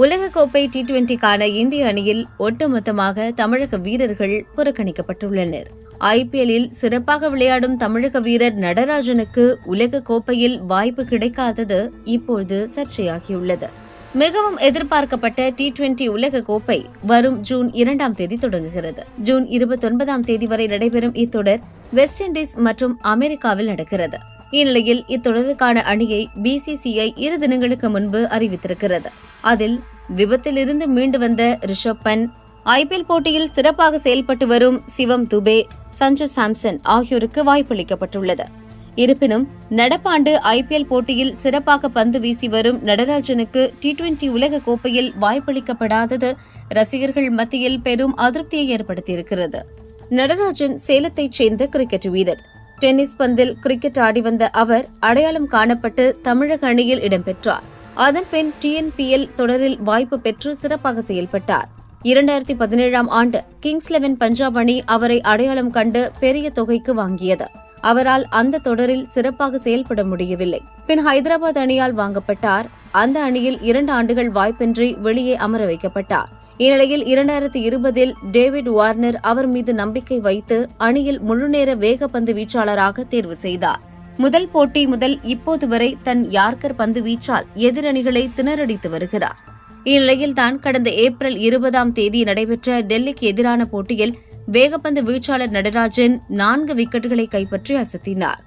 உலகக்கோப்பை டி டுவெண்டிக்கான இந்திய அணியில் ஒட்டுமொத்தமாக தமிழக வீரர்கள் புறக்கணிக்கப்பட்டுள்ளனர். ஐபிஎல்லில் சிறப்பாக விளையாடும் தமிழக வீரர் நடராஜனுக்கு உலக கோப்பையில் வாய்ப்பு கிடைக்காதது இப்பொழுது சர்ச்சையாகியுள்ளது. மிகவும் எதிர்பார்க்கப்பட்ட டி டுவெண்டி உலக கோப்பை வரும் ஜூன் இரண்டாம் தேதி தொடங்குகிறது. ஜூன் இருபத்தொன்பதாம் தேதி வரை நடைபெறும் இத்தொடர் வெஸ்ட் இண்டீஸ் மற்றும் அமெரிக்காவில் நடக்கிறது. இந்நிலையில் இத்தொடருக்கான அணியை பிசிசிஐ இரு தினங்களுக்கு முன்பு அறிவித்திருக்கிறது. அதில் விபத்திலிருந்து மீண்டு வந்த ரிஷப் பன் ஐபிஎல் போட்டியில் சிறப்பாக செயல்பட்டு வரும் சிவம் துபே சஞ்சு சாம்சன் ஆகியோருக்கு வாய்ப்பளிக்கப்பட்டுள்ளது. இருப்பினும் நடப்பாண்டு ஐபிஎல் போட்டியில் சிறப்பாக பந்து வீசி வரும் நடராஜனுக்கு டி டுவெண்டி உலக கோப்பையில் வாய்ப்பளிக்கப்படாதது ரசிகர்கள் மத்தியில் பெரும் அதிருப்தியை ஏற்படுத்தியிருக்கிறது. நடராஜன் சேலத்தைச் சேர்ந்த கிரிக்கெட் வீரர். டென்னிஸ் பந்தில் கிரிக்கெட் ஆடி வந்த அவர் அடையாளம் காணப்பட்டு தமிழக அணியில் இடம்பெற்றார். அதன்பின் டிஎன்பிஎல் தொடரில் வாய்ப்பு பெற்று சிறப்பாக செயல்பட்டார். இரண்டாயிரத்தி பதினேழாம் ஆண்டு கிங்ஸ் லெவன் பஞ்சாப் அணி அவரை அடையாளம் கண்டு பெரிய தொகைக்கு வாங்கியது. அவரால் அந்த தொடரில் சிறப்பாக செயல்பட முடியவில்லை. பின் ஹைதராபாத் அணியால் வாங்கப்பட்டார். அந்த அணியில் இரண்டு ஆண்டுகள் வாய்ப்பின்றி வெளியே அமர வைக்கப்பட்டார். இந்நிலையில் இரண்டாயிரத்தி இருபதில் டேவிட் வார்னர் அவர் மீது நம்பிக்கை வைத்து அணியில் முழுநேர வேகப்பந்து வீச்சாளராக தேர்வு செய்தார். முதல் போட்டி முதல் இப்போது வரை தன் யார்கர் பந்து வீச்சால் எதிரணிகளை திணறடித்து வருகிறார். இந்நிலையில் தான் கடந்த ஏப்ரல் இருபதாம் தேதி நடைபெற்ற டெல்லிக்கு எதிரான போட்டியில் வேகப்பந்து வீச்சாளர் நடராஜன் நான்கு விக்கெட்டுகளை கைப்பற்றி அசத்தினார்.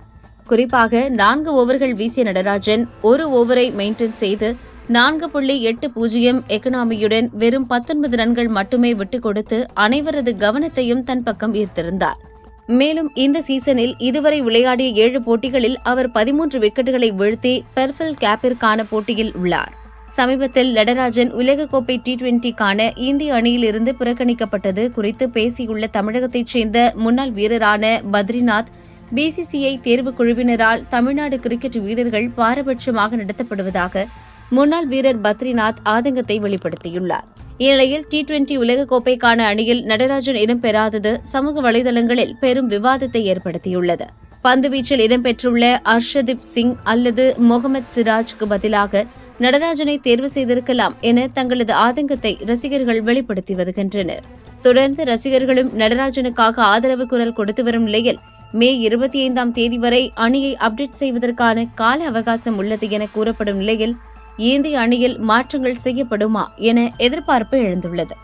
குறிப்பாக நான்கு ஓவர்கள் வீசிய நடராஜன் ஒரு ஓவரை மெயின்டைன் செய்து நான்கு புள்ளி எட்டு பூஜ்ஜியம் எக்கனாமியுடன் வெறும் பத்தொன்பது ரன்கள் மட்டுமே விட்டுக் கொடுத்து அனைவரது கவனத்தையும் தன் பக்கம் ஈர்த்திருந்தார். மேலும் இந்த சீசனில் இதுவரை விளையாடிய ஏழு போட்டிகளில் அவர் பதிமூன்று விக்கெட்டுகளை வீழ்த்தி பெர்ஃபில் கேப்பிற்கான போட்டியில் உள்ளார். சமீபத்தில் நடராஜன் உலகக்கோப்பை டி டுவெண்டிக்கான இந்திய அணியிலிருந்து புறக்கணிக்கப்பட்டது குறித்து பேசியுள்ள தமிழகத்தைச் சேர்ந்த முன்னாள் வீரரான பத்ரிநாத் பிசிசிஐ தேர்வுக் குழுவினரால் தமிழ்நாடு கிரிக்கெட் வீரர்கள் பாரபட்சமாக நடத்தப்படுவதாக முன்னாள் வீரர் பத்ரிநாத் ஆதங்கத்தை வெளிப்படுத்தியுள்ளார். இந்நிலையில் டி டுவெண்டி உலகக்கோப்பைக்கான அணியில் நடராஜன் இடம்பெறாதது சமூக வலைதளங்களில் பெரும் விவாதத்தை ஏற்படுத்தியுள்ளது. பந்துவீச்சில் இடம்பெற்றுள்ள அர்ஷதீப் சிங் அல்லது முகமது சிராஜ்க்கு பதிலாக நடராஜனை தேர்வு செய்திருக்கலாம் என தங்களது ஆதங்கத்தை ரசிகர்கள் வெளிப்படுத்தி வருகின்றனர். தொடர்ந்து ரசிகர்களும் நடராஜனுக்காக ஆதரவு குரல் கொடுத்து வரும் நிலையில் மே இருபத்தி ஐந்தாம் தேதி வரை அணியை அப்டேட் செய்வதற்கான கால அவகாசம் உள்ளது என கூறப்படும் நிலையில் இந்திய அணியில் மாற்றங்கள் செய்யப்படுமா என எதிர்பார்ப்பு எழுந்துள்ளது.